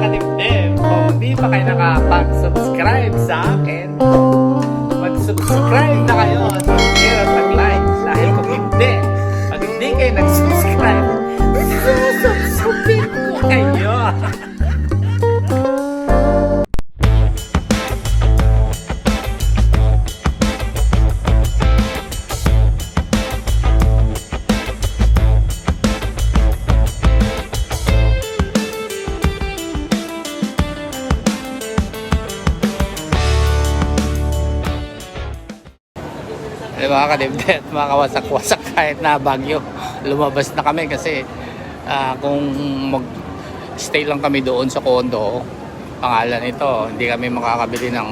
kadibdib, kung di pa kayo nakapag-subscribe sa akin, mag-subscribe na kayo. at mga kadibdet, mga kawasak-wasak kahit na bagyo. Lumabas na kami kasi ah, kung mag-stay lang kami doon sa condo, pangalan ito, hindi kami makakabili ng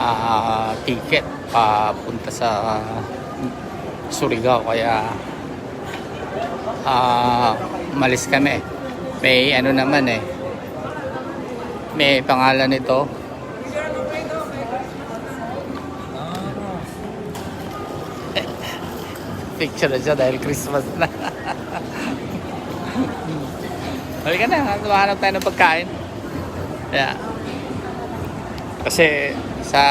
ah, ticket papunta sa Surigao. Kaya ah, malis kami. May ano naman eh, may pangalan ito, picture siya dahil Christmas na. Halika na, tumahanap tayo ng pagkain. Yeah. Kasi sa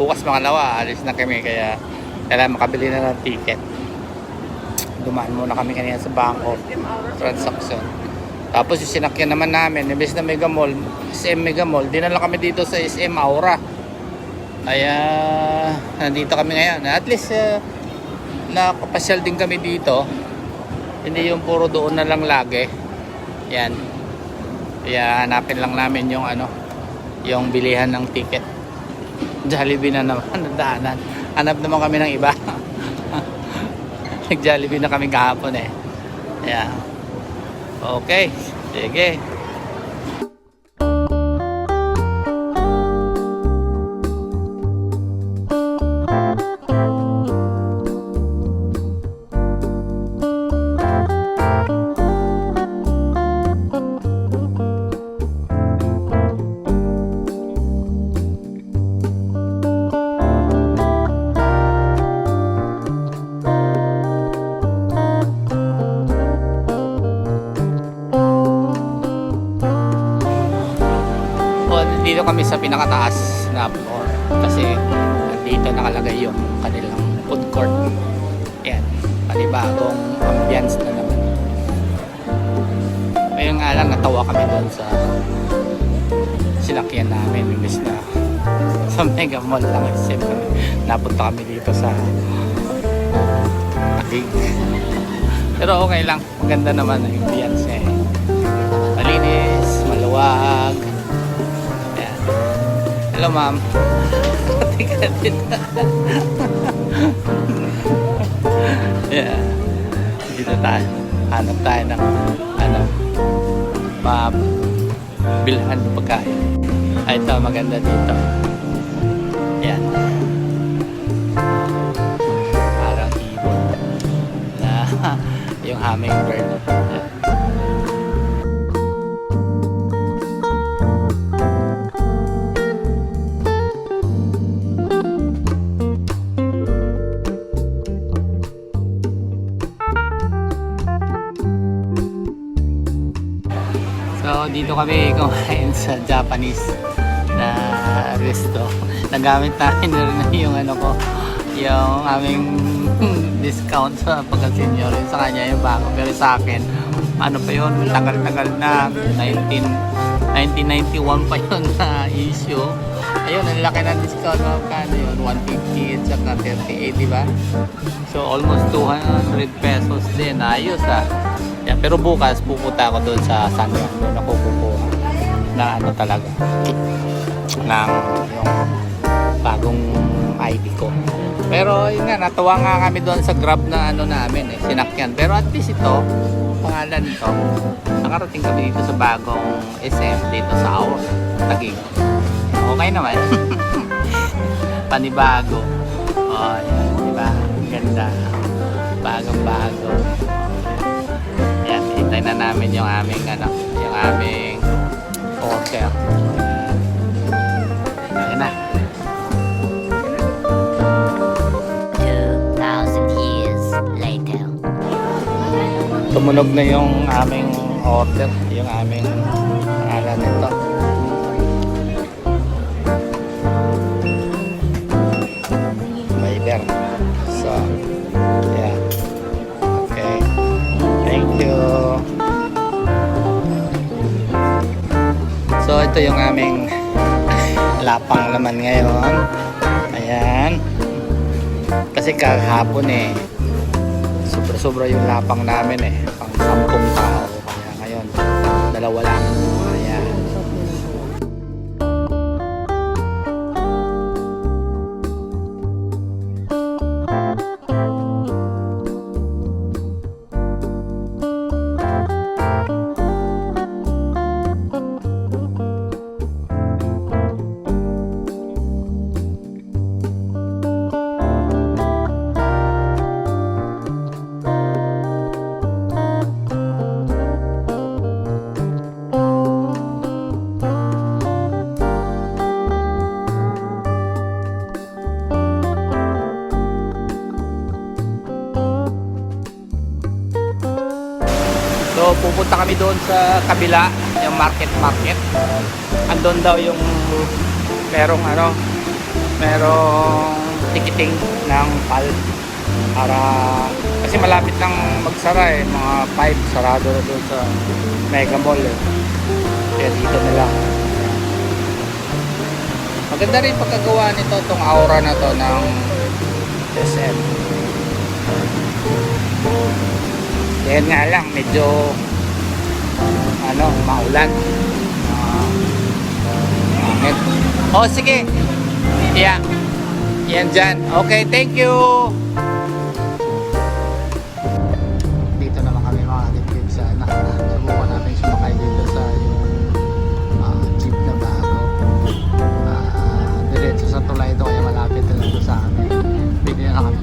bukas mga lawa, alis na kami kaya kailangan makabili na ng ticket. Dumaan muna kami kanina sa bangko transaction. Tapos yung sinakyan naman namin, imbes na Mega Mall, SM Mega Mall, dinala kami dito sa SM Aura. Kaya nandito kami ngayon. At least uh, nakapasyal din kami dito. Hindi yung puro doon na lang lagi. Yan. Kaya hanapin lang namin yung ano, yung bilihan ng ticket. Jollibee na naman ang daanan. Hanap naman kami ng iba. Nag-Jollibee na kami kahapon eh. Yan. Okay. Sige. Kami sa pinakataas na floor. Kasi dito nakalagay yung kanilang food court. Yan. Panibagong ambience na naman. Ngayon nga lang natawa kami doon sa sinakyan namin. Imbes na sa Mega Mall lang. Siyempre, napunta kami dito sa Taguig. Pero okay lang. Maganda naman yung ambience eh. Malinis, maluwag. Hello, ma'am. Yeah. Dito tayo. Hanap tayo ng ano, mabilhan ng pagkain. Ay, ito, maganda dito. Ayan. Parang ibon na yung hummingbird. Ayan. Dito kami kumain sa Japanese na resto. Nagamit namin na rin yung ano ko, yung aming discount sa pagka-senior. Sa kanya yung bago. Pero sa akin, ano pa yun, tagal-tagal na, 19, 1991 pa yun na issue. Ayun, ang laki ng discount mga kano yun, 150 at saka 38, di ba? So almost 200 pesos din. Ayos ah. Yeah, pero bukas pupunta ako doon sa San Juan. Doon ako kukuha na ano talaga ng yung bagong ID ko. Pero yun nga, natuwa nga kami doon sa grab na ano namin eh, sinakyan. Pero at least ito, pangalan nito, nakarating kami dito sa bagong SM dito sa Aur, Taguig. Okay naman. Panibago. Oh, yan, di ba? Ang Ganda. Bagong Hinintay na namin yung aming ano, yung aming order. Ayan na. 2,000 years later. Tumunog na yung aming order, yung aming ala nito. Waiter. So, yeah. Okay. Thank you. Ito yung aming lapang naman ngayon. Ayan. Kasi kahapon eh, sobra-sobra yung lapang namin eh. Pang sampung tao. Kaya ngayon, dalawa lang. Kami doon sa kabila, yung market market. Andun daw yung merong ano, merong ticketing ng PAL para kasi malapit lang magsara eh, mga 5 sarado na doon sa Mega Mall eh. Kaya dito na lang. Maganda rin pagkagawa nito tong aura na to ng SM. Yan nga lang, medyo ano, maulan. Ah, Pangit. oh, sige. Yeah. Yan dyan. Okay, thank you. Dito naman kami mga dipdip sa anak. Subukan natin sumakay dito sa yung ah, jeep na bago. Ah, diretso sa tulay ito kaya malapit na sa amin. Pwede na kami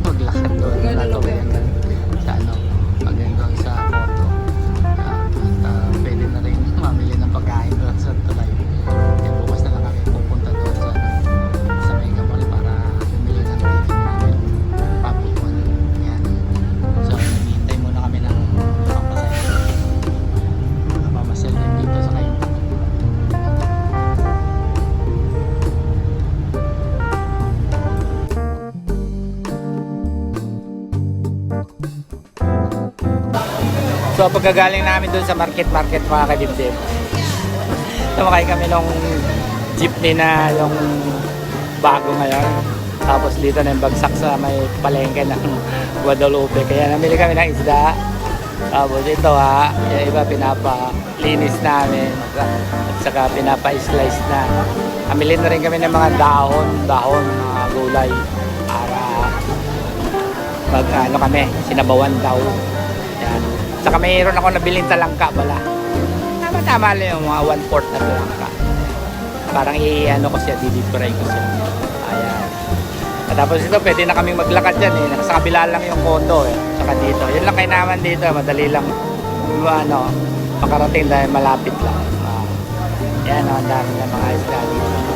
So pagkagaling namin doon sa market market mga kadibdib Tumakay kami nung jeepney na yung bago ngayon. Tapos dito na yung bagsak sa may palengke ng Guadalupe. Kaya namili kami ng isda. Tapos ito ha, yung iba pinapalinis namin. At saka pinapa-slice na. Namili na rin kami ng mga dahon, dahon, mga gulay Para mag ano kami, sinabawan daw. Saka mayroon ako nabiling talangka pala. Tama-tama lang yung mga one-fourth na talangka. Parang i-ano ko siya, didipray ko siya. Ayan. At tapos ito, pwede na kaming maglakad dyan eh. Sa kabila lang yung kondo eh. Saka dito. Yun lang naman dito. Madali lang ano, makarating dahil malapit lang. Ah. yan, ang dami na mga isda dito.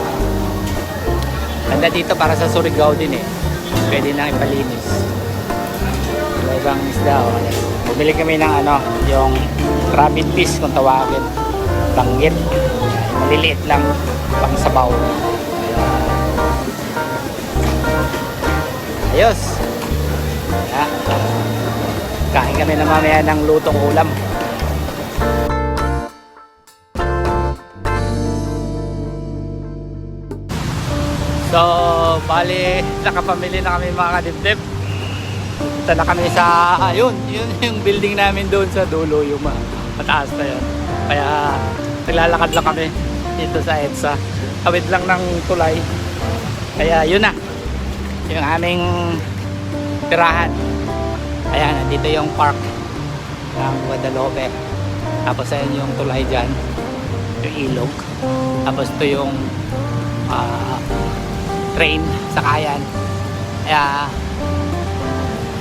Ganda dito para sa Surigao din eh. Pwede nang ipalinis. Iba ibang isda oh. Bumili kami ng ano, yung rabbit fish kung tawagin. Banggit. Maliliit lang pang sabaw. Ayos. Ayan. Kain kami na mamaya ng lutong ulam. So, bali, nakapamili na kami mga kadibdib. Punta na kami sa, ayun, yun yung building namin doon sa dulo, yung ma- mataas na yun. Kaya, naglalakad lang kami dito sa EDSA. Kawid lang ng tulay. Kaya, yun na. Yung aming tirahan. Ayan, nandito yung park ng Guadalupe. Tapos, ayun yung tulay dyan. Yung ilog. Tapos, ito yung ah, train sa Kayan. Kaya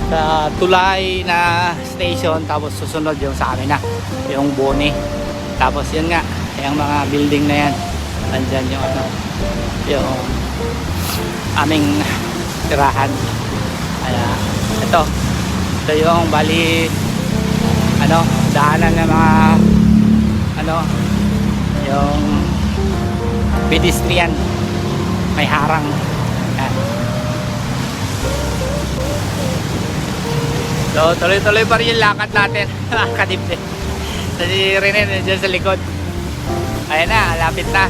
sa tulay na station tapos susunod yung sa amin na yung Boni. Tapos yun nga, yung mga building na yan. Nandyan yung ano, yung aming tirahan. Kaya ito, ito yung bali ano, daanan ng mga ano, yung pedestrian may harang yan. So tuloy-tuloy pa rin yung lakad natin mga kadibde si Rene nandiyan sa likod ayan na lapit na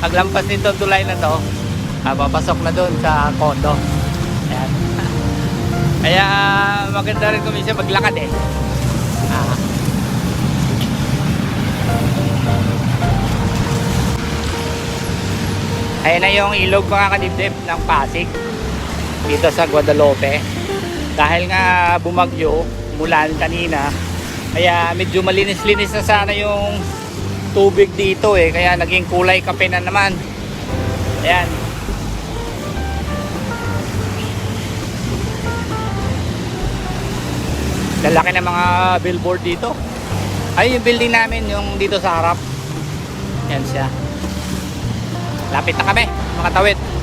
paglampas nito tulay na to, ah, papasok na doon sa condo. Ayan. Kaya maganda rin kumisa maglakad eh. Ah. Ayan na yung ilog mga kadibdib ng Pasig dito sa Guadalupe. Dahil nga bumagyo, mulan kanina, kaya medyo malinis-linis na sana yung tubig dito eh. Kaya naging kulay kape na naman. Ayan. Lalaki ng mga billboard dito. Ay, yung building namin, yung dito sa harap. Yan siya. Lapit na kami, mga tawid.